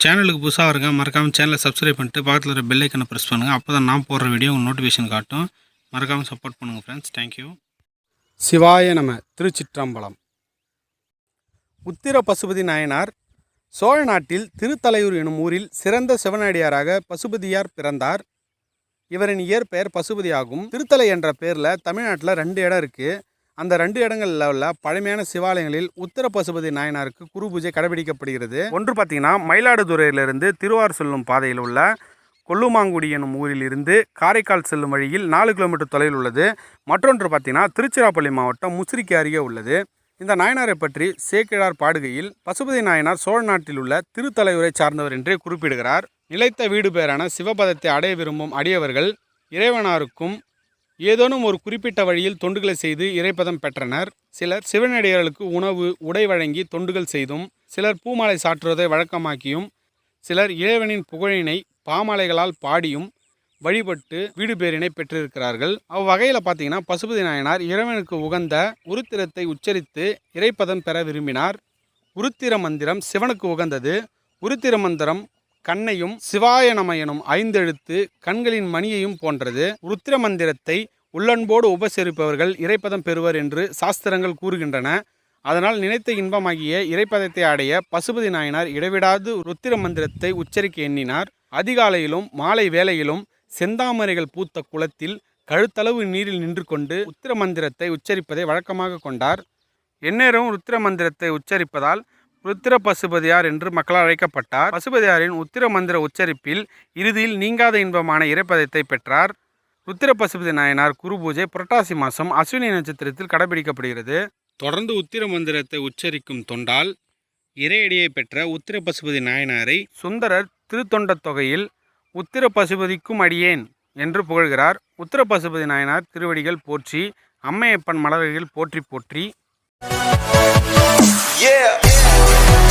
சேனலுக்கு புதுசாக இருக்க மறக்காமல் சேனலை சப்ஸ்கிரைப் பண்ணிட்டு பக்கத்தில் இருக்கிற பெல்லைக்கனை ப்ரெஸ் பண்ணுங்கள் அப்போ தான் நான் போடுற வீடியோ உங்களுக்கு நோட்டிஃபிகேஷன் காட்டும். மறக்காமல் சப்போர்ட் பண்ணுங்கள் ஃப்ரெண்ட்ஸ் தேங்க்யூ சிவாய நம திருச்சிற்றம்பலம். உத்திர பசுபதி நாயனார் சோழ நாட்டில் திருத்தலையூர் எனும் ஊரில் சிறந்த சிவனடியாராக பசுபதியார் பிறந்தார். இவரின் இயற்பெயர் பசுபதி ஆகும் திருத்தலை என்ற பேரில் தமிழ்நாட்டில் ரெண்டு இடம் இருக்குது அந்த ரெண்டு இடங்களில் உள்ள பழமையான சிவாலயங்களில் உத்தர பசுபதி நாயனாருக்கு குரு பூஜை கடைபிடிக்கப்படுகிறது. ஒன்று பார்த்தீங்கன்னா மயிலாடுதுறையிலிருந்து திருவாரூர் செல்லும் பாதையில் உள்ள கொல்லுமாங்குடி எனும் ஊரில் இருந்து காரைக்கால் செல்லும் வழியில் நாலு கிலோமீட்டர் தொலைவில் உள்ளது. மற்றொன்று பார்த்தீங்கன்னா திருச்சிராப்பள்ளி மாவட்டம் முசிறிக்கு அருகே உள்ளது. இந்த நாயனாரை பற்றி சேக்கிழார் பாடுகையில் பசுபதி நாயனார் சோழ நாட்டில் உள்ள திருத்தலைவரை சார்ந்தவர் என்றே குறிப்பிடுகிறார். நிலைத்த வீடு பேரான சிவபதத்தை அடைய விரும்பும் அடியவர்கள் இறைவனாருக்கும் ஏதேனும் ஒரு குறிப்பிட்ட வழியில் தொண்டுகளை செய்து இறைப்பதம் பெற்றனர். சிலர் சிவனடியார்களுக்கு உணவு உடை வழங்கி தொண்டுகள் செய்தும் சிலர் பூமாலை சாற்றுவதை வழக்கமாக்கியும் சிலர் இறைவனின் புகழினை பாமாலைகளால் பாடியும் வழிபட்டு வீடு பேரினை பெற்றிருக்கிறார்கள். அவ்வகையில் பார்த்தீங்கன்னா பசுபதி நாயனார் இறைவனுக்கு உகந்த உருத்திரத்தை உச்சரித்து இறைப்பதம் பெற விரும்பினார். உருத்திர மந்திரம் சிவனுக்கு உகந்தது. உருத்திர மந்திரம் கண்ணையும் சிவாய நம எனும் ஐந்தெழுத்து கண்களின் மணியையும் போன்றது. ருத்திர மந்திரத்தை உள்ளன்போடு உபசரிப்பவர்கள் இறைப்பதம் பெறுவர் என்று சாஸ்திரங்கள் கூறுகின்றன. அதனால் நினைத்த இன்பமாகிய இறைப்பதத்தை அடைய பசுபதி நாயனார் இடைவிடாது ருத்திர மந்திரத்தை உச்சரிக்க எண்ணினார். அதிகாலையிலும் மாலை வேளையிலும் செந்தாமரைகள் பூத்த குளத்தில் கழுத்தளவு நீரில் நின்று கொண்டு உத்திர மந்திரத்தை உச்சரிப்பதை வழக்கமாக கொண்டார். எந்நேரம் ருத்திர மந்திரத்தை உச்சரிப்பதால் ருத்திர பசுபதியார் என்று மக்களால் அழைக்கப்பட்டார். பசுபதியாரின் உத்திர மந்திர உச்சரிப்பில் இறுதியில் நீங்காத இன்பமான இறைப்பதத்தை பெற்றார். ருத்திர பசுபதி நாயனார் குரு பூஜை புரட்டாசி மாதம் அஸ்வினி நட்சத்திரத்தில் கடைபிடிக்கப்படுகிறது. தொடர்ந்து உத்திர மந்திரத்தை உச்சரிக்கும் தொண்டால் இறையடியை பெற்ற உத்திர பசுபதி நாயனாரை சுந்தரர் திருத்தொண்ட தொகையில் உத்திர பசுபதிக்கும் அடியேன் என்று புகழ்கிறார். உத்திர பசுபதி நாயனார் திருவடிகள் போற்றி அம்மையப்பன் மலர்கள் போற்றி போற்றி. Yeah.